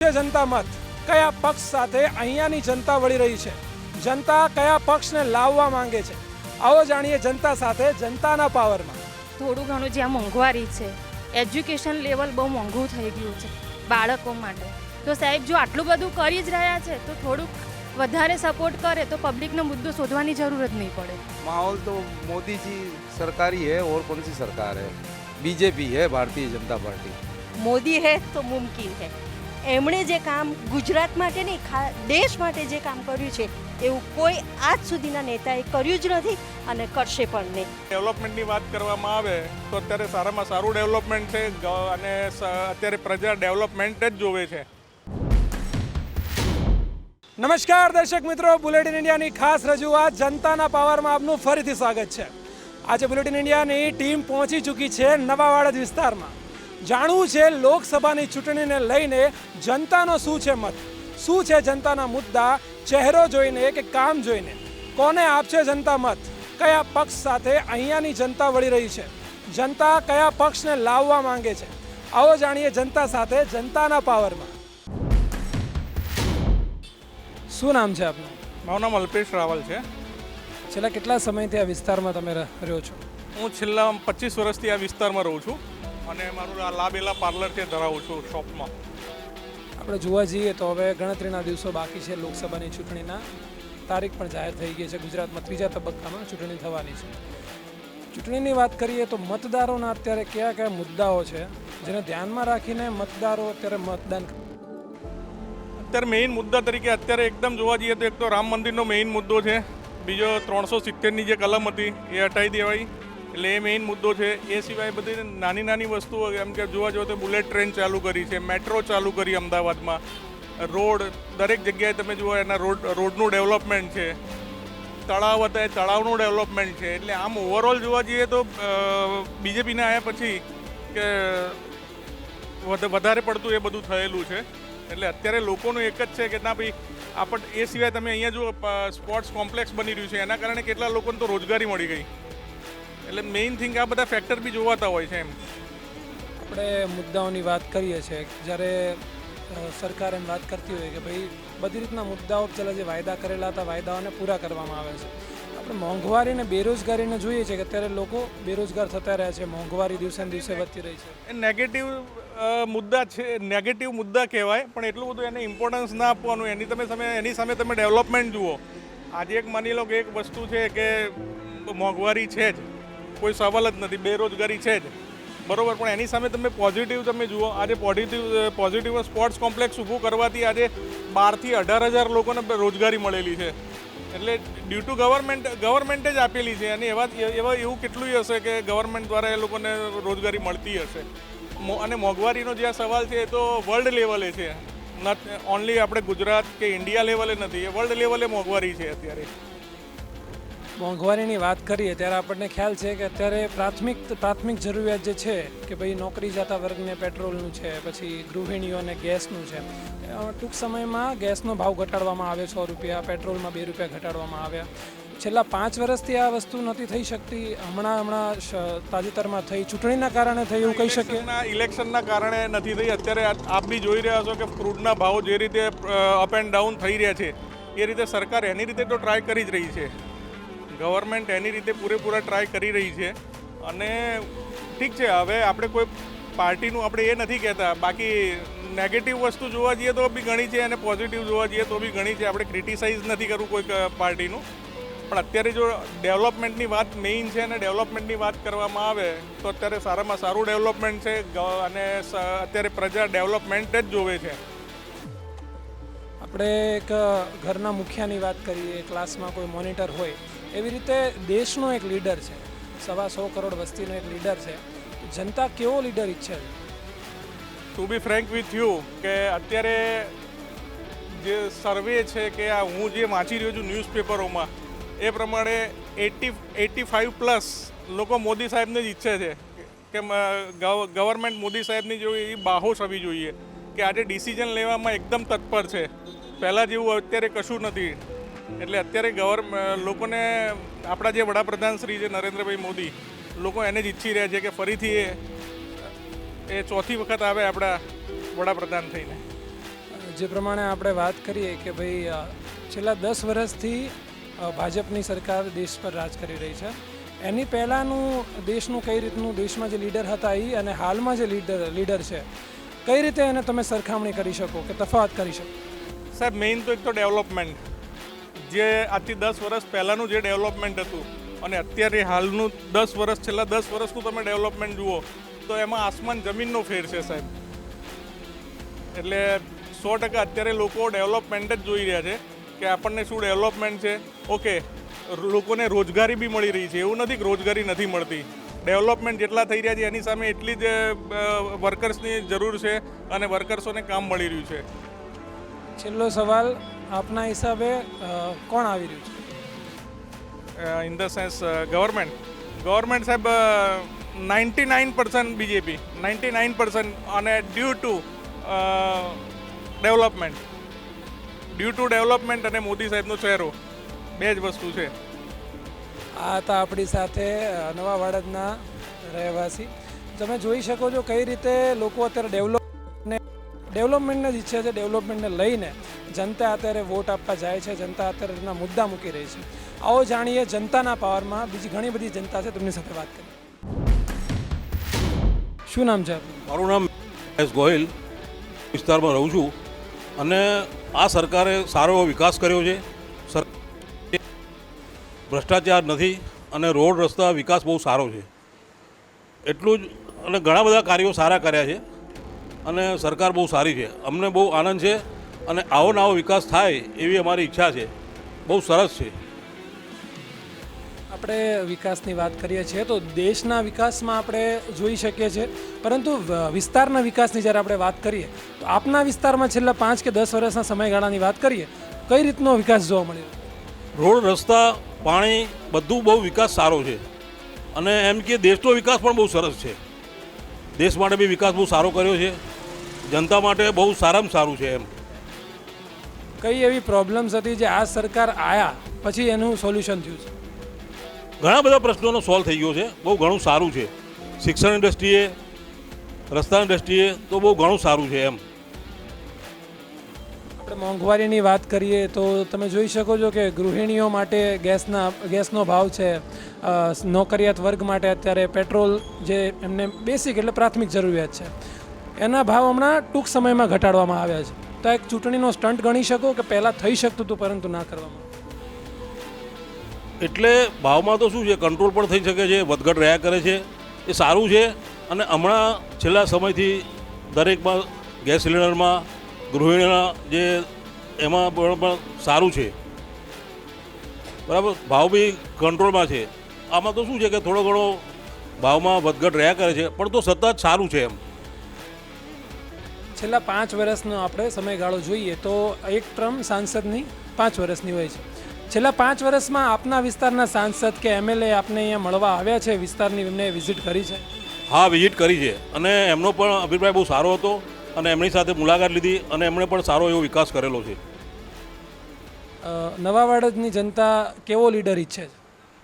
જનતા મત કયા પક્ષ સાથે અહીંયાની જનતા વળી રહી છે? જનતા કયા પક્ષને લાવવા માંગે છે? આવો જાણીએ જનતા સાથે જનતાના પાવરમાં થોડું ઘણું જ્યાં મોંઘવારી છે એજ્યુકેશન લેવલ બહુ મોંઘું થઈ ગયું છે બાળકો માટે. તો સાહેબ જો આટલું બધું કરી જ રહ્યા છે તો થોડુંક વધારે સપોર્ટ કરે તો પબ્લિકનો મુદ્દો શોધવાની જરૂર જ નહીં પડે. માહોલ તો મોદીજી સરકારી હે ઓર કોણ સી સરકાર હે? બીજેપી હે ભારતીય જનતા પાર્ટી. મોદી હે તો મુમકિન હે. એમણે જે કામ ગુજરાત માટે નહીં દેશ માટે જે કામ કર્યું છે એવું કોઈ આજ સુધીના નેતાએ કર્યું જ નથી અને કરશે પણ નહીં. ડેવલપમેન્ટની વાત કરવામાં આવે તો અત્યારે સારામાં સારું ડેવલપમેન્ટ છે અને અત્યારે પ્રજા ડેવલપમેન્ટ જ જોવે છે. નમસ્કાર દર્શક મિત્રો બુલેટિન ઇન્ડિયાની ખાસ રજૂઆત જનતાના પાવરમાં આપનું ફરીથી સ્વાગત છે. આજે બુલેટિન ઇન્ડિયાની ટીમ પહોંચી ચૂકી છે નવાવાડજ વિસ્તારમાં. જાણવું છે લોકસભાની ચૂંટણીને લઈને જનતાનો શું છે મત? શું છે જનતાના મુદ્દા? ચહેરો જોઈને કે કામ જોઈને? કોને આપશે જનતા મત? કયા પક્ષ સાથે અહીંયાની જનતા વળી રહી છે? જનતા કયા પક્ષને લાવવા માંગે છે? આવો જાણીએ જનતા સાથે જનતાના પાવરમાં. શું નામ છે આપનું? મારું નામ અલ્પેશ રાવલ છે. છેલ્લા કેટલા સમયથી આ વિસ્તારમાં તમે રહ- રહ્યો છો? હું છેલ્લા પચીસ વર્ષથી આ વિસ્તારમાં રહું છું અને મારું આ લાબેલા પાર્લર છે ધરાવું છું શોપમાં. આપણે જોવા જઈએ તો હવે ગણતરીના દિવસો બાકી છે લોકસભાની ચૂંટણીના. તારીખ પણ જાહેર થઈ ગઈ છે ગુજરાતમાં ત્રીજા તબક્કામાં ચૂંટણી થવાની છે. ચૂંટણીની વાત કરીએ તો મતદારોના અત્યારે કયા કયા મુદ્દાઓ છે, જેને ધ્યાનમાં રાખીને મતદારો અત્યારે મતદાન અત્યારે મેઇન મુદ્દા તરીકે અત્યારે એકદમ જોવા જઈએ તો એક તો રામ મંદિરનો મેઇન મુદ્દો છે. બીજો ત્રણસો સિત્તેરની જે કલમ હતી, એ હટાવી દેવાઈ. એટલે એ મેઇન મુદ્દો છે. એ સિવાય બધી નાની નાની વસ્તુઓ એમ કે જોવા જાઓ તો બુલેટ ટ્રેન ચાલુ કરી છે મેટ્રો ચાલુ કરી અમદાવાદમાં. રોડ, દરેક જગ્યાએ તમે જુઓ, એના રોડ, રોડનું ડેવલપમેન્ટ છે. તળાવ હતા એ તળાવનું ડેવલપમેન્ટ છે. એટલે આમ ઓવરઓલ જોવા જઈએ તો બીજેપીના આવ્યા પછી કે વધ- વધારે પડતું એ બધું થયેલું છે. એટલે અત્યારે લોકોનું એક જ છે કે ના ભાઈ, આપણ, એ સિવાય તમે અહીંયા જો સ્પોર્ટ્સ કોમ્પ્લેક્સ બની રહ્યું છે. એના કારણે કેટલા લોકોને તો રોજગારી મળી ગઈ. એટલે મેઇન થિંગ આ બધા ફેક્ટર બી જોવાતા હોય છે એમ. આપણે મુદ્દાઓની વાત કરીએ છીએ. જ્યારે સરકાર એમ વાત કરતી હોય કે ભાઈ બધી રીતના મુદ્દાઓ પેલા જે વાયદા કરેલા હતા વાયદાઓને પૂરા કરવામાં આવે છે. આપણે મોંઘવારી અને બેરોજગારીને જોઈએ છે કે અત્યારે લોકો બેરોજગાર થતા રહ્યા છે મોંઘવારી દિવસે દિવસે વધતી રહી છે. એ નેગેટિવ મુદ્દા છે નેગેટિવ મુદ્દા કહેવાય પણ એટલું બધું એને ઇમ્પોર્ટન્સ ના આપવાનું. એની તમે સામે એની સામે તમે ડેવલપમેન્ટ જુઓ. આજે એક માની લો કે એક વસ્તુ છે કે મોંઘવારી છે જ. કોઈ સવાલ જ નથી, બેરોજગારી છે જ. બરોબર, પણ એની સામે તમે પોઝિટિવ તમે જુઓ, આજે પોઝિટિવ પોઝિટિવ સ્પોર્ટ્સ કોમ્પ્લેક્સ ઊભું કરવાથી આજે બારથી અઢાર હજાર લોકોને રોજગારી મળેલી છે. એટલે ડ્યુ ટુ ગવર્મેન્ટ ગવર્મેન્ટે જ આપેલી છે, અને એવા એવા એવું કેટલું હશે કે ગવર્મેન્ટ દ્વારા એ લોકોને રોજગારી મળતી હશે. અને મોંઘવારીનો જે આ સવાલ છે એ તો વર્લ્ડ લેવલે છે. ઓનલી આપણે ગુજરાત કે ઇન્ડિયા લેવલે નથી, એ વર્લ્ડ લેવલે મોંઘવારી છે અત્યારે. મોંઘવારીની વાત કરીએ, ત્યારે આપણને ખ્યાલ છે કે અત્યારે પ્રાથમિક પ્રાથમિક જરૂરિયાત જે છે કે ભાઈ નોકરી જતા વર્ગને પેટ્રોલનું છે, પછી ગૃહિણીઓને ગેસનું છે. ટૂંક સમયમાં ગેસનો ભાવ ઘટાડવામાં આવ્યો સો રૂપિયા, પેટ્રોલમાં બે રૂપિયા ઘટાડવામાં આવ્યા. છેલ્લા પાંચ વર્ષથી આ વસ્તુ નથી થઈ શકતી. હમણાં હમણાં તાજેતરમાં થઈ. ચૂંટણીના કારણે થઈ એવું કહી શકીએ? ઇલેક્શનના કારણે નથી થઈ. અત્યારે આપ બી જોઈ રહ્યા છો કે ફ્રૂટના ભાવ જે રીતે અપ એન્ડ ડાઉન થઈ રહ્યા છે, એ રીતે સરકાર એની રીતે તો ટ્રાય કરી જ રહી છે. ગવર્મેન્ટ એની રીતે પૂરેપૂરા ટ્રાય કરી રહી છે. અને ઠીક છે, હવે આપણે કોઈ પાર્ટીનું આપણે એ નથી કહેતા. બાકી નેગેટિવ વસ્તુ જોવા જઈએ તો બી ઘણી છે અને પોઝિટિવ જોવા જઈએ તો બી ઘણી છે. આપણે ક્રિટિસાઇઝ નથી કરવું કોઈ પાર્ટીનું. પણ અત્યારે જો ડેવલપમેન્ટની વાત મેઇન છે અને ડેવલપમેન્ટની વાત કરવામાં આવે, તો અત્યારે સારામાં સારું ડેવલપમેન્ટ છે. અને અત્યારે પ્રજા ડેવલપમેન્ટ જ જોવે છે. આપણે એક ઘરના મુખિયાની વાત કરીએ ક્લાસમાં કોઈ મોનિટર હોય એવી રીતે દેશનો એક લીડર છે. સવા સો કરોડ વસ્તીનો એક લીડર છે. જનતા કેવો લીડર ઈચ્છે છે? To be frank with you કે અત્યારે જે સર્વે છે કે આ હું જે વાંચી રહ્યો છું ન્યૂઝપેપરોમાં એ પ્રમાણે એટી એટી ફાઇવ પ્લસ લોકો મોદી સાહેબને જ ઈચ્છે છે. કે ગવર્મેન્ટ મોદી સાહેબની જોઈએ એ બાહોશ હોવી જોઈએ, કે આજે ડિસિઝન લેવામાં એકદમ તત્પર છે. પહેલાં જેવું અત્યારે કશું નથી. એટલે અત્યારે ગવર્મેન્ટ લોકોને આપણા જે વડાપ્રધાન શ્રી છે નરેન્દ્રભાઈ મોદી લોકો એને જ ઈચ્છી રહ્યા છે કે ફરીથી એ એ ચોથી વખત આવે આપણા વડાપ્રધાન થઈને. જે પ્રમાણે આપણે વાત કરીએ કે ભાઈ છેલ્લા દસ વર્ષથી ભાજપની સરકાર દેશ પર રાજ કરી રહી છે. એની પહેલાંનું દેશનું કઈ રીતનું દેશમાં જે લીડર હતા એ અને હાલમાં જે લીડર લીડર છે કઈ રીતે એને તમે સરખામણી કરી શકો કે તફાવત કરી શકો? સાહેબ મેઇન તો એક તો ડેવલપમેન્ટ. જે આજથી દસ વર્ષ પહેલાંનું જે ડેવલપમેન્ટ હતું અને અત્યારે હાલનું દસ વર્ષ, છેલ્લા દસ વર્ષનું તમે ડેવલપમેન્ટ જુઓ, તો એમાં આસમાન જમીનનો ફેર છે સાહેબ. એટલે સો ટકા અત્યારે લોકો ડેવલપમેન્ટ જ જોઈ રહ્યા છે કે આપણને શું ડેવલપમેન્ટ છે. ઓકે લોકોને રોજગારી બી મળી રહી છે, એવું નથી કે રોજગારી નથી મળતી. ડેવલપમેન્ટ જેટલા થઈ રહ્યા છે, એની સામે એટલી જ વર્કર્સની જરૂર છે અને વર્કર્સોને કામ મળી રહ્યું છે. છેલ્લો સવાલ આપના હિસાબે કોણ આવી રહ્યું છે? In the sense government government સાહેબ ninety nine percent BJP ninety nine percent અને due to development due to development અને મોદી સાહેબનો ચહેરો. બે જ વસ્તુ છે. આ હતા આપણી સાથે નવા વાડદના રહેવાસી. તમે જોઈ શકો છો કઈ રીતે લોકો અત્યારે ડેવલપને ડેવલપમેન્ટને જ ઈચ્છે છે, ડેવલપમેન્ટને લઈને જનતા અત્યારે વોટ આપવા જાય છે, જનતા અત્યારે એના મુદ્દા મૂકી રહી છે. આવો જાણીએ જનતાના પાવરમાં બીજી ઘણી બધી જનતા છે, તેમની સાથે વાત કરીએ. શું નામ છે મારું નામ એસ ગોહિલ, વિસ્તારમાં રહું છું. અને આ સરકારે સારો એવો વિકાસ કર્યો છે. ભ્રષ્ટાચાર નથી અને રોડ રસ્તા વિકાસ બહુ સારો છે. એટલું જ અને ઘણા બધા કાર્યો સારા કર્યા છે. અને સરકાર બહુ સારી છે. અમને બહુ આનંદ છે અને આવો નવો વિકાસ થાય એવી અમારી ઈચ્છા છે. બહુ સરસ છે. આપણે વિકાસની વાત કરીએ છીએ તો દેશના વિકાસમાં આપણે જોઈ શકીએ છીએ. પરંતુ વિસ્તારના વિકાસની જ્યારે આપણે વાત કરીએ તો આપના વિસ્તારમાં છેલ્લા પાંચ કે દસ વર્ષના સમયગાળાની વાત કરીએ કઈ રીતનો વિકાસ જોવા મળ્યો? રોડ રસ્તા પાણી બધું બહુ વિકાસ સારો છે. અને એમ કે દેશનો વિકાસ પણ બહુ સરસ છે. દેશ માટે બી વિકાસ બહુ સારો કર્યો છે. જનતા માટે બહુ સારામાં સારું છે એમ. કઈ એવી પ્રોબ્લેમ્સ હતી જે આ સરકાર આયા પછી એનું સોલ્યુશન થયું છે? ઘણા બધા પ્રશ્નોનો સોલ્વ થઈ ગયો છે. બહુ ઘણું સારું છે. શિક્ષણની દ્રષ્ટિએ રસ્તાની દ્રષ્ટિએ તો બહુ ઘણું સારું છે એમ. આપણે મોંઘવારીની વાત કરીએ તો તમે જોઈ શકો છો કે ગૃહિણીઓ માટે ગેસના ગેસનો ભાવ છે. નોકરિયાત વર્ગ માટે અત્યારે પેટ્રોલ જે એમને બેસિક એટલે પ્રાથમિક જરૂરિયાત છે. એના ભાવ હમણાં ટૂંક સમયમાં ઘટાડવામાં આવ્યા છે. તો એક ચૂંટણીનો સ્ટન્ટ ગણી શકો કે પહેલાં થઈ શકતું હતું, પરંતુ ના કરવામાં એટલે ભાવમાં તો શું છે, કંટ્રોલ પણ થઈ શકે છે, વધઘટ રહ્યા કરે છે, એ સારું છે. અને હમણાં છેલ્લા સમયથી દરેકમાં ગેસ સિલિન્ડરમાં, ગૃહિણીના જે એમાં પણ સારું છે. બરાબર? ભાવ બી કંટ્રોલમાં છે. આમાં તો શું છે કે થોડો ઘણો ભાવમાં વધઘટ રહ્યા કરે છે, પણ તો સતત સારું છે એમ. છેલ્લા પાંચ વર્ષનો આપણે સમયગાળો જોઈએ તો એક ટ્રમ સાંસદની પાંચ વર્ષની હોય છે. છેલ્લા પાંચ વર્ષમાં આપના વિસ્તારના સાંસદ કે એમએલએ આપને અહીંયા મળવા આવ્યા છે? વિસ્તારની એમને વિઝિટ કરી છે? હા વિઝિટ કરી છે. અને એમનો પણ અભિપ્રાય બહુ સારો હતો અને એમની સાથે મુલાકાત લીધી અને એમણે પણ સારો એવો વિકાસ કરેલો છે. અ, નવા વાડજની જનતા કેવો લીડર ઈચ્છે છે?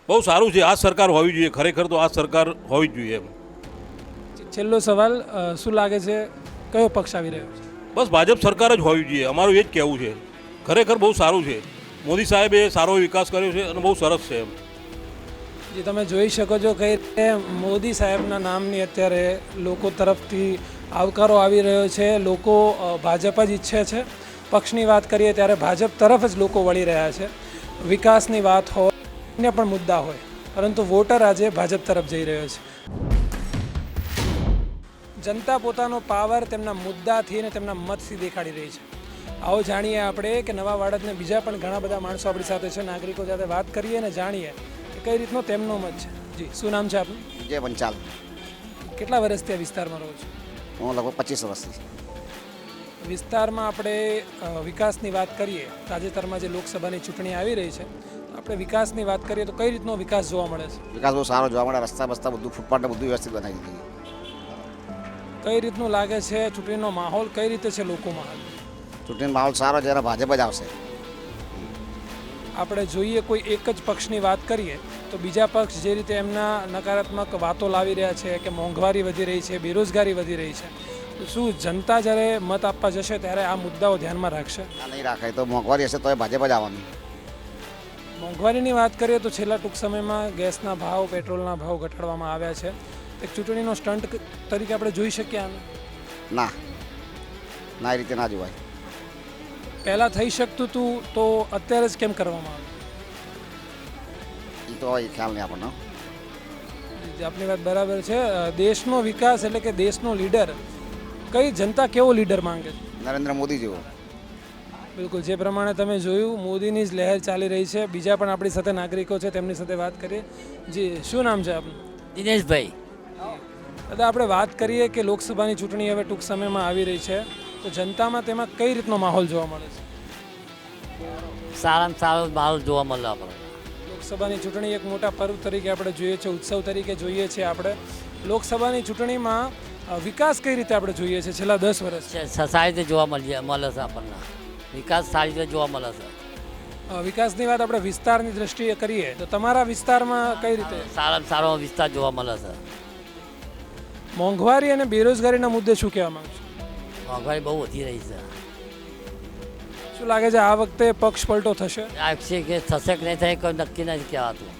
બહુ સારું છે. આ સરકાર હોવી જોઈએ. ખરેખર તો આ સરકાર હોવી જ જોઈએ એમ. છેલ્લો સવાલ શું લાગે છે કયો પક્ષ આવી રહ્યો છે? બસ ભાજપ સરકાર જ હોવી જોઈએ અમારું એ જ કહેવું છે. ખરેખર બહુ સારું છે. મોદી સાહેબે સારો વિકાસ કર્યો છે અને બહુ સરસ છે એમ. જે તમે જોઈ શકો છો કઈ રીતે મોદી સાહેબના નામની અત્યારે લોકો તરફથી આવકારો આવી રહ્યો છે. લોકો ભાજપ જ ઈચ્છે છે. પક્ષની વાત કરીએ ત્યારે ભાજપ તરફ જ લોકો વળી રહ્યા છે. વિકાસની વાત હોય અન્ય પણ મુદ્દા હોય પરંતુ વોટર આજે ભાજપ તરફ જઈ રહ્યો છે. જનતા પોતાનો પાવર તેમના મુદ્દાથી અને તેમના મતથી દેખાડી રહી છે. આવો જાણીએ આપણે કે નવા વાડદને બીજા પણ ઘણા બધા માણસો આપણી સાથે છે. નાગરિકો સાથે વાત કરીએ અને જાણીએ કે કઈ રીતનો તેમનો મત છે. જી શું નામ છે આપનું? જય પંચાલ કેટલા વર્ષથી આ વિસ્તારમાં રહો છો? હું લગભગ પચીસ વર્ષથી. વિસ્તારમાં આપણે વિકાસની વાત કરીએ તાજેતરમાં જે લોકસભાની ચૂંટણી આવી રહી છે આપણે વિકાસની વાત કરીએ તો કઈ રીતનો વિકાસ જોવા મળે છે? વિકાસ બહુ સારો જોવા મળે. રસ્તા બસ્તા બધું ફૂટપાથ બધું વ્યવસ્થિત બનાવી દીધું. કઈ રીતનું લાગે છે ચૂંટણીનો માહોલ? કઈ રીતે છે લોકોમાં? ચૂંટણીનો ચૂંટણી માહોલ સારો જ્યારે ભાજપ જ આવશે. આપણે જોઈએ કોઈ એક જ પક્ષની વાત કરીએ તો બીજા પક્ષ જે રીતે એમના નકારાત્મક વાતો લાવી રહ્યા છે કે મોંઘવારી વધી રહી છે બેરોજગારી વધી રહી છે તો શું જનતા જ્યારે મત આપવા જશે ત્યારે આ મુદ્દાઓ ધ્યાનમાં રાખશે? નહીં રાખાય તો મોંઘવારી હશે તો એ ભાજપ જ આવવાનું. મોંઘવારીની વાત કરીએ તો છેલ્લા ટૂંક સમયમાં ગેસના ભાવ પેટ્રોલના ભાવ ઘટાડવામાં આવ્યા છે. એક ચૂંટણીનો સ્ટન્ટ તરીકે આપણે જોઈ શકીએ આને? ના. ના એ રીતે ના જોવાય. પહેલાં થઈ શકતું હતું તો અત્યારે જ કેમ કરવામાં આવ્યું એ તો એ ખ્યાલ નહીં આપણને જે આપની વાત બરાબર છે. દેશનો વિકાસ એટલે કે દેશનો લીડર કઈ જનતા કેવો લીડર માંગે છે? નરેન્દ્ર મોદી જેવો. બિલકુલ જે પ્રમાણે તમે જોયું મોદીની જ લહેર ચાલી રહી છે. બીજા પણ આપણી સાથે નાગરિકો છે તેમની સાથે વાત કરીએ. જી શું નામ છે આપનું? દિનેશભાઈ. દાદા આપણે વાત કરીએ કે લોકસભાની ચૂંટણી હવે ટૂંક સમયમાં આવી રહી છે. તો જનતામાં તેમાં કઈ રીતનો માહોલ જોવા મળે છે? સારામાં સારો માહોલ જોવા મળે આપણે લોકસભાની ચૂંટણી એક મોટા પર્વ તરીકે આપણે જોઈએ છે ઉત્સવ તરીકે જોઈએ છીએ આપણે. લોકસભાની ચૂંટણીમાં વિકાસ કઈ રીતે આપણે જોઈએ છે છેલ્લા દસ વર્ષ? સારી રીતે જોવા મળીએ મળે છે આપણને. વિકાસ સારી રીતે જોવા મળે છે. વિકાસની વાત આપણે વિસ્તારની દ્રષ્ટિએ કરીએ તો તમારા વિસ્તારમાં કઈ રીતે? સારામાં સારો વિસ્તાર જોવા મળે છે. મોંઘવારી અને બેરોજગારીના મુદ્દે શું કહેવા માંગશો? મોંઘવારી બહુ વધી રહી છે. શું લાગે છે આ વખતે પક્ષ પલટો થશે? છે કે થશે કે નહીં થાય કોઈ નક્કી નથી કહેવાતું.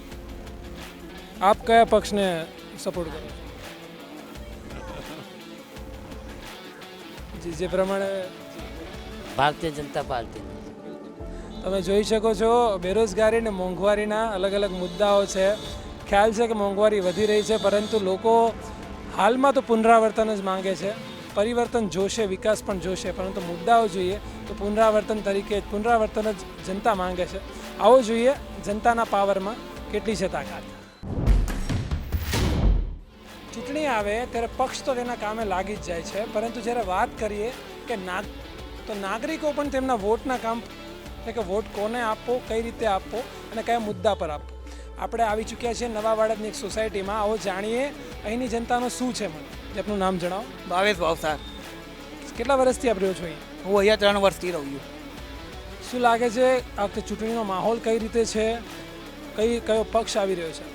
આપ કયા પક્ષને સપોર્ટ કરો છો? જી જે પ્રમાણે ભારતીય જનતા પાર્ટી. તમે જોઈ શકો છો બેરોજગારી અને મોંઘવારીના અલગ અલગ મુદ્દાઓ છે. ખ્યાલ છે કે મોંઘવારી વધી રહી છે પરંતુ લોકો હાલમાં તો પુનરાવર્તન જ માંગે છે. પરિવર્તન જોશે, વિકાસ પણ જોશે, પરંતુ મુદ્દાઓ જોઈએ તો પુનરાવર્તન તરીકે પુનરાવર્તન જ જનતા માંગે છે. આવો જોઈએ જનતાના પાવરમાં કેટલી છે તાકાત. ચૂંટણી આવે ત્યારે પક્ષ તો તેના કામે લાગી જ જાય છે, પરંતુ જ્યારે વાત કરીએ કે ના તો નાગરિકો પણ તેમના વોટના કામ, એટલે કે વોટ કોને આપવો, કઈ રીતે આપવો અને કયા મુદ્દા પર આપવો. આપણે આવી ચૂક્યા છીએ નવા વાડદની એક સોસાયટીમાં. આવો જાણીએ અહીંની જનતાનો શું છે મને? આપનું નામ જણાવો. ભાવેશ ભાવસાર. કેટલા વર્ષથી આપ રહ્યો છો અહીં હું અહીંયા ત્રણ વર્ષથી રહું છું. શું લાગે છે આ વખતે ચૂંટણીનો માહોલ કઈ રીતે છે? કઈ કયો પક્ષ આવી રહ્યો છે?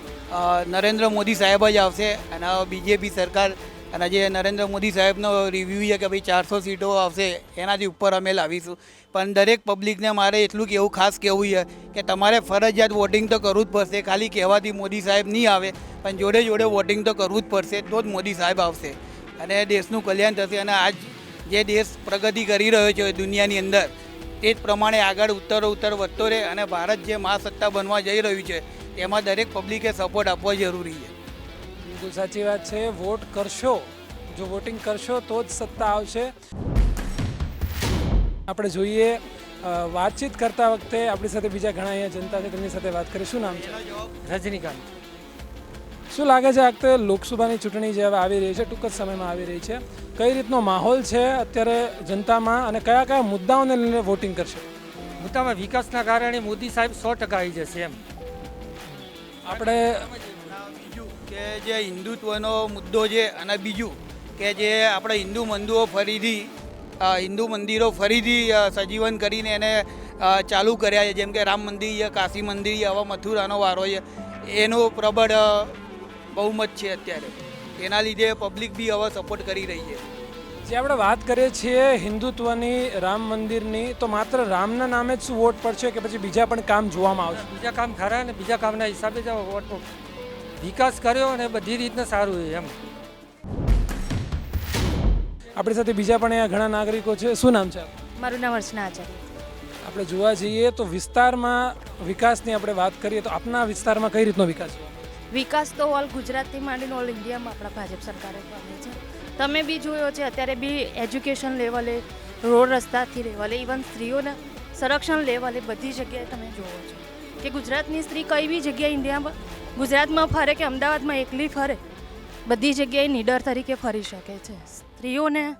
નરેન્દ્ર મોદી સાહેબ જ આવશે અને બીજેપી સરકાર અને જે નરેન્દ્ર મોદી સાહેબનો રિવ્યૂ છે કે ભાઈ ચારસો સીટો આવશે, એનાથી ઉપર અમે લાવીશું. પણ દરેક પબ્લિકને મારે એટલું કેવું ખાસ કહેવું છે કે તમારે ફરજિયાત વોટિંગ તો કરવું જ પડશે. ખાલી કહેવાથી મોદી સાહેબ નહીં આવે, પણ જોડે જોડે વોટિંગ તો કરવું જ પડશે, તો જ મોદી સાહેબ આવશે. અને દેશનું કલ્યાણ થશે અને આજ જે દેશ પ્રગતિ કરી રહ્યો છે દુનિયાની અંદર તે જ પ્રમાણે આગળ ઉત્તર ઉત્તર વધતો રહે અને ભારત જે મહાસત્તા બનવા જઈ રહ્યું છે તેમાં દરેક પબ્લિકે સપોર્ટ આપવો જરૂરી છે. બિલકુલ સાચી વાત છે. વોટ કરશો જો વોટિંગ કરશો તો જ સત્તા આવશે. આપણે જોઈએ વાતચીત કરતા વખતે આપણી સાથે બીજા ઘણા અહીંયા જનતા છે તેમની સાથે વાત કરી. શું નામ છે? રજનીકાંત. શું લાગે છે આ વખતે લોકસભાની ચૂંટણી જે હવે આવી રહી છે ટૂંક જ સમયમાં આવી રહી છે? કઈ રીતનો માહોલ છે અત્યારે જનતામાં અને કયા કયા મુદ્દાઓને લઈને વોટિંગ કરશે? મુદ્દામાં વિકાસના કારણે મોદી સાહેબ સો ટકા આવી જશે એમ. આપણે કે જે હિન્દુત્વનો મુદ્દો છે અને બીજું કે જે આપણે હિન્દુ મંદિરો ફરીથી હિન્દુ મંદિરો ફરીથી સજીવન કરીને એને ચાલુ કર્યા છે. જેમ કે રામ મંદિર છે કાશી મંદિર છે હવે મથુરાનો વારો છે. એનો પ્રબળ બહુમત છે અત્યારે. એના લીધે પબ્લિક બી હવે સપોર્ટ કરી રહી છે. જે આપણે વાત કરીએ છીએ હિન્દુત્વની રામ મંદિરની તો માત્ર રામના નામે જ શું વોટ પડશે કે પછી બીજા પણ કામ જોવામાં આવશે? બીજા કામ ખરા ને બીજા કામના હિસાબે જ વોટ વિકાસ કર્યો અને બધી રીતના સારું છે એમ. આપણી સાથે બીજા પણ અહીંયા ઘણા નાગરિકો છે. શું નામ છે આપનું? મારું નામ અર્ચના આચાર્ય. આપણે જોવા જઈએ તો વિસ્તારમાં વિકાસની આપણે વાત કરીએ તો આપના વિસ્તારમાં કઈ રીતનો વિકાસ? વિકાસ તો ઓલ ગુજરાતથી માંડીને ઓલ ઇન્ડિયામાં આપણા ભાજપ સરકારે કરે છે. તમે બી જોયો છે અત્યારે બી એજ્યુકેશન લેવલે રોડ રસ્તાથી લેવલે ઇવન સ્ત્રીઓના સંરક્ષણ લેવલે બધી જગ્યાએ તમે જોવો છો. કે ગુજરાતની સ્ત્રી કઈ બી જગ્યાએ ઇન્ડિયામાં ગુજરાતમાં ફરે કે અમદાવાદમાં એકલી ફરે? બધી જગ્યાએ નીડર તરીકે ફરી શકે છે. સ્ત્રીઓને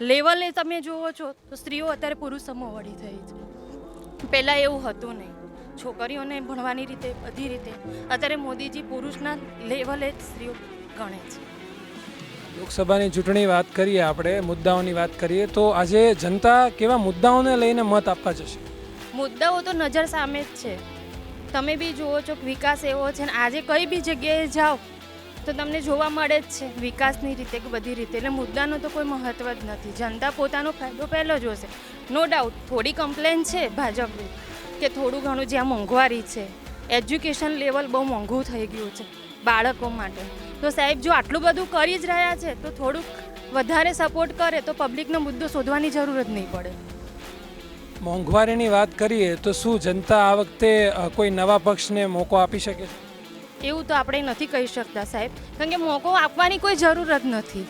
લેવલે તમે જુઓ છો તો સ્ત્રીઓ અત્યારે પુરુષ સમોવડી થઈ છે. પહેલાં એવું હતું નહીં. છોકરીઓને ભણવાની રીતે બધી રીતે. અત્યારે મોદીજી પુરુષના લેવલે જ સ્ત્રીઓ ગણે છે. લોકસભાની ચૂંટણી વાત કરીએ આપણે મુદ્દાઓની વાત કરીએ તો આજે જનતા કેવા મુદ્દાઓને લઈને મત આપવા જશે? મુદ્દાઓ તો નજર સામે જ છે. તમે બી જુઓ છો વિકાસ એવો છે ને આજે કઈ બી જગ્યાએ જાઓ, તો તમને જોવા મળે જ છે વિકાસની રીતે કે બધી રીતે. એટલે મુદ્દાનો તો કોઈ મહત્વ જ નથી. જનતા પોતાનો ફાયદો પહેલો જોશે. નો ડાઉટ થોડી કમ્પ્લેન છે ભાજપની કે થોડું ઘણું જ્યાં મોંઘવારી છે એજ્યુકેશન લેવલ બહુ મોંઘું થઈ ગયું છે બાળકો માટે. તો સાહેબ, જો આટલું બધું કરી જ રહ્યા છે, તો થોડુંક વધારે સપોર્ટ કરે તો પબ્લિકનો મુદ્દો શોધવાની જરૂર જ નહીં પડે. મોંઘવારીની વાત કરીએ તો શું જનતા આ વખતે કોઈ નવા પક્ષને મોકો આપી શકે છે એવું તો આપણે નથી કહી શકતા સાહેબ કારણ કે મોકો આપવાની કોઈ જરૂર જ નથી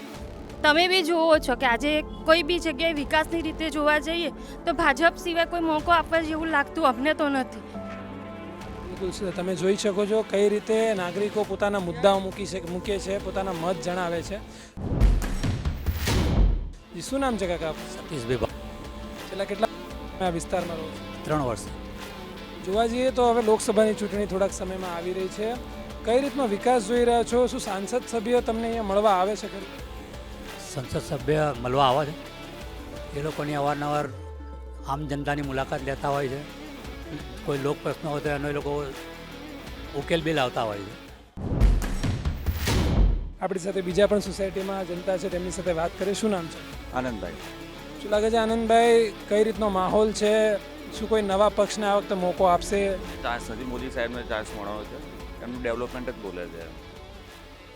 તમે બી જુઓ છો કે આજે કોઈ બી જગ્યાએ વિકાસની રીતે જોવા જઈએ તો ભાજપ સિવાય કોઈ મોકો આપવા જેવું લાગતું અમને તો નથી બિલકુલ છે. તમે જોઈ શકો છો કઈ રીતે નાગરિકો પોતાના મુદ્દાઓ મૂકી છે મૂકે છે પોતાના મત જણાવે છે જી, શું નામ છે કાકા? સતીશભાઈ છેલ્લા કેટલા આ વિસ્તારમાં રહું છું? ત્રણ વર્ષ. જોવા જઈએ તો હવે લોકસભાની ચૂંટણી થોડાક સમયમાં આવી રહી છે. કઈ રીતનો વિકાસ જોઈ રહ્યા છો? શું સાંસદ સભ્ય તમને અહીંયા મળવા આવે છે ખરી? સંસદ સભ્ય મળવા આવે છે. એ લોકોની અવારનવાર આમ જનતાની મુલાકાત લેતા હોય છે. કોઈ લોક પ્રશ્નો હોય તો એનો એ લોકો ઉકેલ બી લાવતા હોય છે. આપણી સાથે બીજા પણ સોસાયટીમાં જનતા છે. તેમની સાથે વાત કરીએ. શું નામ છે? આનંદભાઈ. શું લાગે છે આનંદભાઈ કઈ રીતનો માહોલ છે? શું કોઈ નવા પક્ષને આ વખતે મોકો આપશે? ચાન્સ નથી મોદી સાહેબને ચાન્સ મળવાનો છે. એમનું ડેવલપમેન્ટ જ બોલે છે.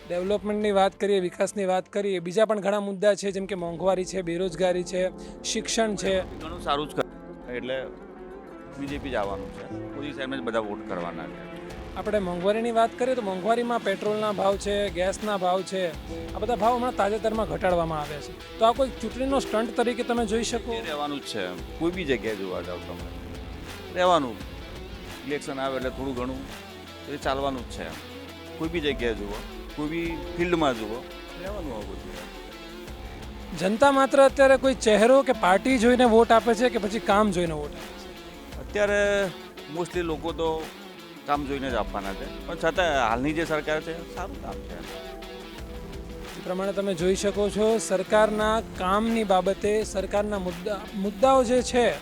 ડેવલપમેન્ટની વાત કરીએ વિકાસની વાત કરીએ બીજા પણ ઘણા મુદ્દા છે જેમ કે મોંઘવારી છે બેરોજગારી છે શિક્ષણ છે. ઘણું સારું જ એટલે બીજેપી જ આવવાનું છે. મોદી સાહેબને જ બધા વોટ કરવાના છે. આપણે મોંઘવારીની વાત કરીએ તો મોંઘવારીમાં પેટ્રોલના ભાવ છે ગેસના ભાવ છે આ બધા ભાવ હમણાં તાજેતરમાં ઘટાડવામાં આવ્યા છે. તો આ કોઈ ચૂંટણીનો સ્ટન્ટ તરીકે તમે જોઈ શકો? રહેવાનું જ છે. કોઈ બી જગ્યાએ જોવા જાવ તમે. રહેવાનું. ઇલેક્શન આવે એટલે થોડું ઘણું એ ચાલવાનું જ છે. કોઈ બી જગ્યાએ જુઓ કોઈ બી ફિલ્ડમાં જુઓ રહેવાનું આવું બધું જનતા માત્ર અત્યારે કોઈ ચહેરો કે પાર્ટી જોઈને વોટ આપે છે કે પછી કામ જોઈને વોટ આપે છે? અત્યારે મોસ્ટલી લોકો તો કામ જોઈને જ આપવાના છે. પણ છતાં હાલની જે સરકાર છે, સારું કામ છે. એ પ્રમાણે તમે જોઈ શકો છો, સરકારના કામની બાબતે સરકારના મુદ્દા, મુદ્દાઓ જે છે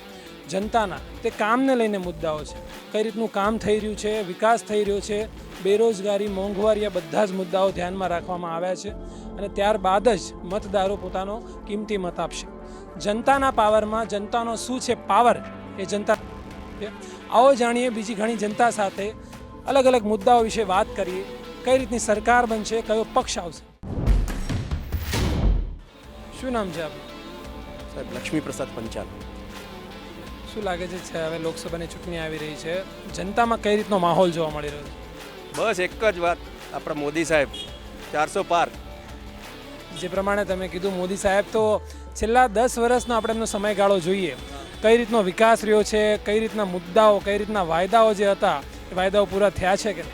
જનતાના, તે કામને લઈને મુદ્દાઓ છે. કઈ રીતનું કામ થઈ રહ્યું છે, વિકાસ થઈ રહ્યો છે, બેરોજગારી, મોંઘવારી આ બધા જ મુદ્દાઓ ધ્યાનમાં રાખવામાં આવ્યા છે અને ત્યારબાદ જ મતદારો પોતાનો કિંમતી મત આપશે. જનતાના પાવરમાં જનતાનો શું છે પાવર એ જનતા છે. આવો જાણીએ બીજી ઘણી જનતા સાથે અલગ અલગ મુદ્દાઓ વિશે વાત કરીએ. કઈ રીતની સરકાર બનશે કયો પક્ષ આવશે? શું નામ છે આપનું? સાહેબ લક્ષ્મી પ્રસાદ પંચાલ. શું લાગે છે છે હવે લોકસભાની ચૂંટણી આવી રહી છે? જનતામાં કઈ રીતનો માહોલ જોવા મળી રહ્યો છે? બસ એક જ વાત આપણા મોદી સાહેબ. ચારસો પાર. જે પ્રમાણે તમે કીધું મોદી સાહેબ તો છેલ્લા દસ વર્ષનો આપણે એમનો સમયગાળો જોઈએ. કઈ રીતનો વિકાસ રહ્યો છે કઈ રીતના મુદ્દાઓ કઈ રીતના વાયદાઓ જે હતા એ વાયદાઓ પૂરા થયા છે કે?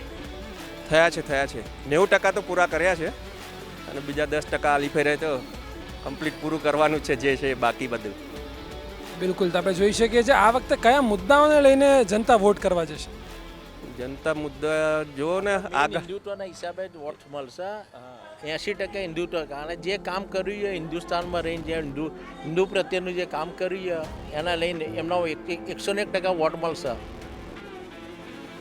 થયા છે થયા છે. નેવું ટકા તો પૂરા કર્યા છે અને બીજા દસ ટકા લીફે ફેરે તો કમ્પ્લીટ પૂરું કરવાનું છે જે છે બાકી બધું. બિલકુલ તો આપણે જોઈ શકીએ છીએ આ વખતે કયા મુદ્દાઓને લઈને જનતા વોટ કરવા જશે? જનતા મુદ્દા જો ને આગળ હિન્દુત્વના હિસાબે જ વોટ મળશે. એંશી ટકા હિન્દુ હિન્દુત્વ કારણ જે કામ કર્યું છે હિન્દુસ્તાનમાં રહીને જે હિન્દુ હિન્દુ પ્રત્યેનું જે કામ કર્યું છે એના લઈને એમના એકસો ને એક ટકા વોટ મળશે.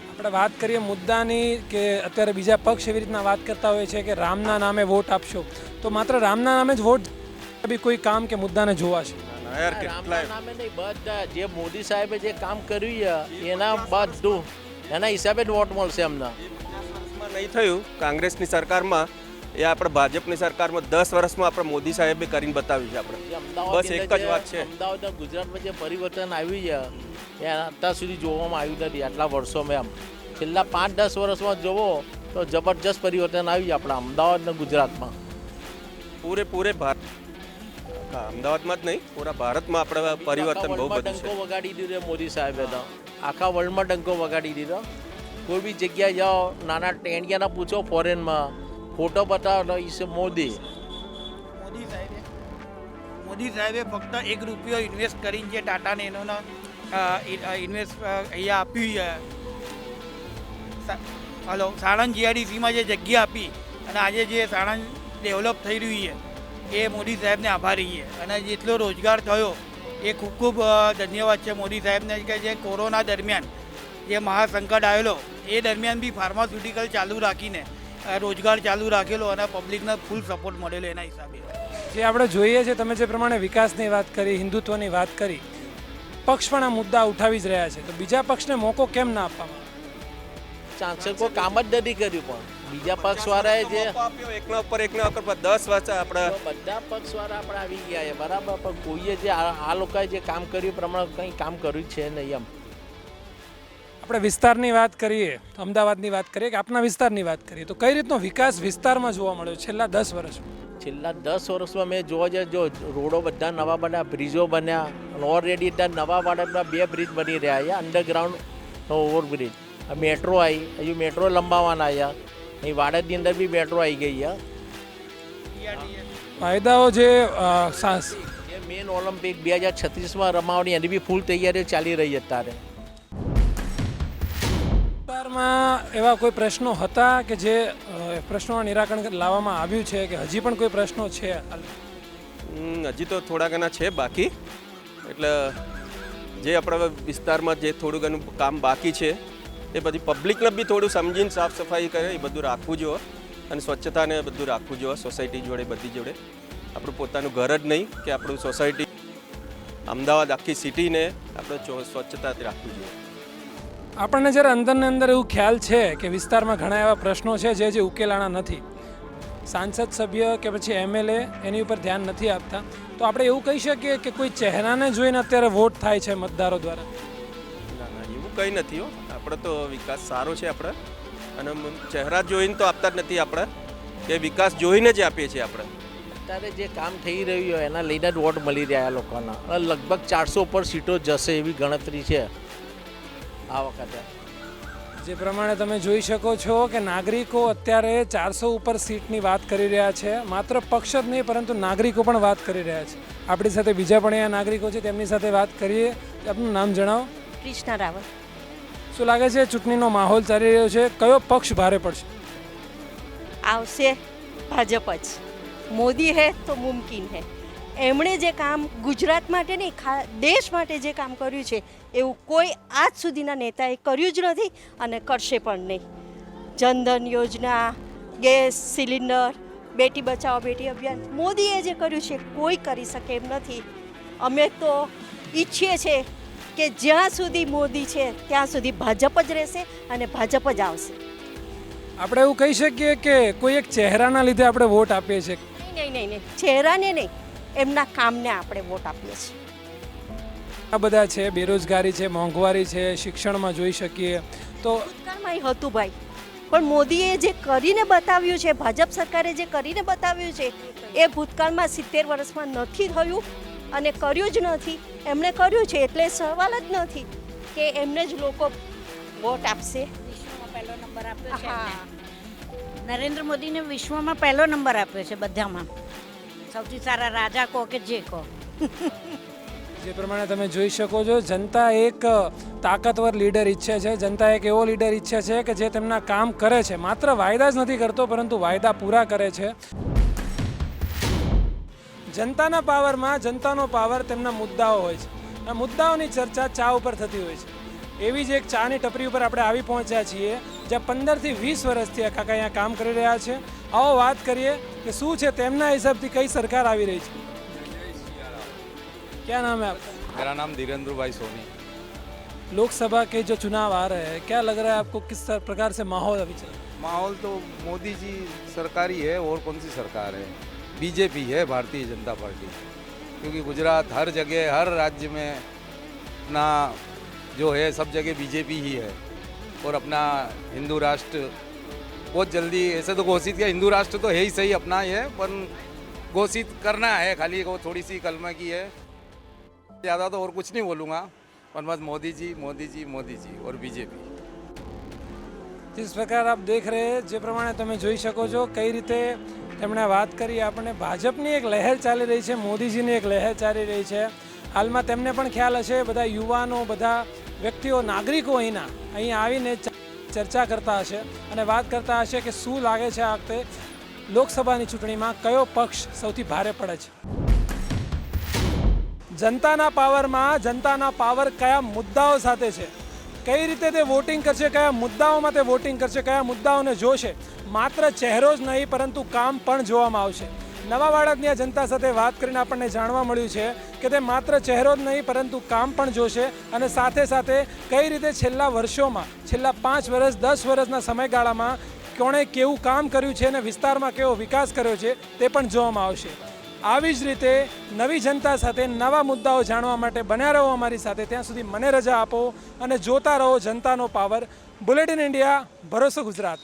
આપણે વાત કરીએ મુદ્દાની કે અત્યારે બીજા પક્ષ એવી રીતના વાત કરતા હોય છે કે રામના નામે વોટ આપશો. તો માત્ર રામના નામે જ વોટ બી કોઈ કામ કે મુદ્દાને જોવાશે રામના નામે નહીં બધા જે મોદી સાહેબે જે કામ કર્યું છે એના બધું એના હિસાબે જ વોટ મળશે એમના. નહીં થયું. કોંગ્રેસની સરકારમાં એ આપણે ભાજપની સરકારમાં દસ વર્ષમાં આપણે મોદી સાહેબે કરીને બતાવ્યું છે આપણે. બસ એક જ વાત છે. અમદાવાદ ગુજરાતમાં જે પરિવર્તન આવ્યું છે એ અત્યાર સુધી જોવામાં આવ્યું નથી આટલા વર્ષોમાં એમ. છેલ્લા પાંચ દસ વર્ષમાં જોવો તો જબરજસ્ત પરિવર્તન આવ્યું છે આપણા અમદાવાદના ગુજરાતમાં. પૂરેપૂરે ભારત અમદાવાદમાં જ નહીં પૂરા ભારતમાં આપણે પરિવર્તન બહુ બધું ડંકો વગાડી દીધો મોદી સાહેબે તો. આખા વર્લ્ડમાં ડંકો વગાડી દીધો. કોઈ બી જગ્યાએ જાઓ નાના ટેણિયાના પૂછો ફોરેનમાં ફોટો બતાવો તો ઈસ મોદી. મોદી સાહેબે. મોદી સાહેબે ફક્ત એક રૂપિયો ઇન્વેસ્ટ કરીને જે ટાટાને એનો ઇન્વેસ્ટ અહીંયા આપ્યું છે હલો, સાણંદ જીઆરડીસીમાં જે જગ્યા આપી અને આજે જે સાણંદ ડેવલપ થઈ રહ્યું છે, એ મોદી સાહેબને આભારી છે. અને જેટલો રોજગાર થયો, એ ખૂબ ખૂબ ધન્યવાદ છે મોદી સાહેબને કે જે કોરોના દરમિયાન જે મહાસંકટ આવેલો, એ દરમિયાન બી ફાર્માસ્યુટિકલ ચાલુ રાખીને રોજગાર ચાલુ રાખેલો અને પબ્લિકને ફૂલ સપોર્ટ મળેલો એના હિસાબે. જે આપણે જોઈએ છે તમે જે પ્રમાણે વિકાસની વાત કરી હિન્દુત્વની વાત કરી પક્ષ પણ આ મુદ્દા ઉઠાવી જ રહ્યા છે. તો બીજા પક્ષને મોકો કેમ ના આપવામાં આવે? કોઈ કામ જ નથી કર્યું પણ. બીજા પક્ષવાળાએ જે આપ્યો એકના ઉપર એકના ઉપર દસ વર્ષ આપણે બધા પક્ષવાળા આપણે આવી ગયા છે બરાબર? પણ કોઈએ જે આ આ લોકોએ જે કામ કર્યું એ પ્રમાણે કંઈ કામ કર્યું છે નહીં એમ. આપણે વિસ્તારની વાત કરીએ અમદાવાદની વાત કરીએ કે આપના વિસ્તારની વાત કરીએ તો કઈ રીતનો વિકાસ વિસ્તારમાં જોવા મળ્યો છેલ્લા દસ વર્ષમાં? છેલ્લા દસ વર્ષમાં મેં જોવા જાય જો રોડો બધા નવા બન્યા બ્રિજો બન્યા અને ઓલરેડી ત્યાં નવા વાડામાં બે બ્રિજ બની રહ્યા છે અંડરગ્રાઉન્ડ ઓવરબ્રિજ મેટ્રો આવી હજુ મેટ્રો લંબાવવાના આવ્યા અહીં વાડદની અંદર બી મેટ્રો આવી ગઈ છે. ફાયદાઓ જે અ, મેન ઓલિમ્પિક બે હજાર છત્રીસમાં રમાવાની એની બી ફૂલ તૈયારીઓ ચાલી રહી છે અત્યારે. વિસ્તારમાં એવા કોઈ પ્રશ્નો હતા કે જે પ્રશ્નોનું નિરાકરણ લાવવામાં આવ્યું છે કે હજી પણ કોઈ પ્રશ્નો છે? હજી તો થોડા ઘણા છે બાકી. એટલે જે આપણા વિસ્તારમાં જે થોડું ઘણું કામ બાકી છે, એ બધી પબ્લિકને બી થોડું સમજીને સાફ સફાઈ કરે, એ બધું રાખવું જોઈએ. અને સ્વચ્છતાને બધું રાખવું જોઈએ, સોસાયટી જોડે, બધી જોડે. આપણું પોતાનું ઘર જ નહીં કે આપણું સોસાયટી. અમદાવાદ આખી સિટીને આપણે સ્વચ્છતાથી રાખવું જોઈએ. આપણને જ્યારે અંદરને અંદર એવું ખ્યાલ છે કે વિસ્તારમાં ઘણા એવા પ્રશ્નો છે જે જે ઉકેલાણા નથી સાંસદ સભ્ય કે પછી એમએલએ એની ઉપર ધ્યાન નથી આપતા તો આપણે એવું કહી શકીએ કે કોઈ ચહેરાને જોઈને અત્યારે વોટ થાય છે મતદારો દ્વારા? ના ના એવું કંઈ નથી હો. આપણે તો વિકાસ સારો છે આપણે. અને ચહેરા જોઈને તો આપતા જ નથી આપણે. કે વિકાસ જોઈને જ આપીએ છીએ આપણે. અત્યારે જે કામ થઈ રહ્યું હોય એના લઈને જ વોટ મળી રહ્યા આ લોકોના લગભગ ચારસો ઉપર સીટો જશે એવી ગણતરી છે. આ વખતે. જે પ્રમાણે તમે જોઈ શકો છો કે નાગરિકો અત્યારે ચારસો ઉપર સીટની વાત કરી રહ્યા છે. માત્ર પક્ષ જ નહીં પરંતુ નાગરિકો પણ વાત કરી રહ્યા છે. આપણી સાથે બીજા પણ અહીંયા નાગરિકો છે તેમની સાથે વાત કરીએ. આપનું નામ જણાવો. કૃષ્ણ રાવલ. શું લાગે છે ચૂંટણીનો માહોલ ચાલી રહ્યો છે? કયો પક્ષ ભારે પડશે? આવશે ભાજપ જ. મોદી હે તો મુમકિન હે. એમણે જે કામ ગુજરાત માટે નહીં ખા દેશ માટે જે કામ કર્યું છે એવું કોઈ આજ સુધીના નેતાએ કર્યું જ નથી અને કરશે પણ નહીં. જનધન યોજના ગેસ સિલિન્ડર બેટી બચાવો બેટી અભિયાન મોદીએ જે કર્યું છે કોઈ કરી શકે એમ નથી. અમે તો ઈચ્છીએ છીએ કે જ્યાં સુધી મોદી છે ત્યાં સુધી ભાજપ જ રહેશે અને ભાજપ જ આવશે. આપણે એવું કહી શકીએ કે કોઈ એક ચહેરાના લીધે આપણે વોટ આપીએ છીએ. નહીં નહીં નહીં નહીં. ચહેરાને નહીં. એમના કામને આપણે વોટ આપીએ છીએ. આ બધા છે બેરોજગારી છે મોંઘવારી છે શિક્ષણમાં જોઈ શકીએ. તો ભૂતકાળમાં એ હતું ભાઈ. પણ મોદીએ જે કરીને બતાવ્યું છે ભાજપ સરકારે જે કરીને બતાવ્યું છે એ ભૂતકાળમાં સિત્તેર વર્ષમાં નથી થયું અને કર્યું જ નથી. એમણે કર્યું છે એટલે સવાલ જ નથી કે એમને જ લોકો વોટ આપશે. વિશ્વમાં પહેલો નંબર આપ્યો છે હા. નરેન્દ્ર મોદીને વિશ્વમાં પહેલો નંબર આપ્યો છે બધામાં. સૌથી સારા રાજા કહો કે જે કહો જે પ્રમાણે તમે જોઈ શકો છો, જનતા એક તાકાતવર લીડર ઈચ્છે છે. જનતા એક એવો લીડર ઈચ્છે છે કે જે તેમના કામ કરે છે. માત્ર વાયદા જ નથી કરતો, પરંતુ વાયદા પૂરા કરે છે. જનતાના પાવરમાં જનતાનો પાવર તેમના મુદ્દાઓ હોય છે. આ મુદ્દાઓની ચર્ચા ચા ઉપર થતી હોય છે. એવી જ એક ચાની ટપરી ઉપર આપણે આવી પહોંચ્યા છીએ જ્યાં પંદરથી વીસ વર્ષથી આ કાકા અહીંયા કામ કરી રહ્યા છે આવો વાત કરીએ કે શું છે તેમના હિસાબથી કઈ સરકાર આવી રહી છે क्या नाम है आपका मेरा नाम धीरेन्द्र भाई सोनी लोकसभा के जो चुनाव आ रहे हैं क्या लग रहा है आपको किस तर- प्रकार से माहौल अभी चल रहा है? माहौल तो मोदी जी सरकार ही है और कौन सी सरकार है बीजेपी है भारतीय जनता पार्टी क्योंकि गुजरात हर जगह हर राज्य में अपना जो है सब जगह बीजेपी ही है और अपना हिंदू राष्ट्र बहुत जल्दी ऐसे तो घोषित किया हिंदू राष्ट्र तो है ही सही अपना ही है पर घोषित करना है खाली वो थोड़ी सी कलमा की है ज़्यादा तो और कुछ नहीं बोलूँगा पर बस मोदी जी मोदी जी मोदी जी और बीजेपी जिस પ્રકાર આપ દેખ રહે જે પ્રમાણે તમે જોઈ શકો છો કઈ રીતે તેમણે વાત કરી આપણે ભાજપની એક લહેર ચાલી રહી છે મોદીજીની એક લહેર ચાલી રહી છે હાલમાં તેમને પણ ખ્યાલ હશે બધા યુવાનો બધા વ્યક્તિઓ નાગરિકો અહીંના અહીં આવીને ચર્ચા કરતા હશે અને વાત કરતા હશે કે શું લાગે છે આ વખતે લોકસભાની ચૂંટણીમાં કયો પક્ષ સૌથી ભારે પડે છે? જનતાના પાવરમાં જનતાના પાવર કયા મુદ્દાઓ સાથે છે? કઈ રીતે તે વોટિંગ કરશે, કયા મુદ્દાઓમાં તે વોટિંગ કરશે, કયા મુદ્દાઓને જોશે? માત્ર ચહેરો જ નહીં, પરંતુ કામ પણ જોવામાં આવશે. નવા બાળકની આ જનતા સાથે વાત કરીને આપણને જાણવા મળ્યું છે કે તે માત્ર ચહેરો જ નહીં, પરંતુ કામ પણ જોશે અને સાથે સાથે કઈ રીતે છેલ્લા વર્ષોમાં, છેલ્લા પાંચ વર્ષ દસ વર્ષના સમયગાળામાં કોણે કેવું કામ કર્યું છે અને વિસ્તારમાં કેવો વિકાસ કર્યો છે તે પણ જોવામાં આવશે. આવી જ રીતે નવી જનતા સાથે નવા મુદ્દાઓ જાણવા માટે બન્યા રહો અમારી સાથે. ત્યાં સુધી મને રજા આપો અને જોતા રહો જનતાનો પાવર બુલેટિન ઇન્ડિયા ભરોસો ગુજરાત.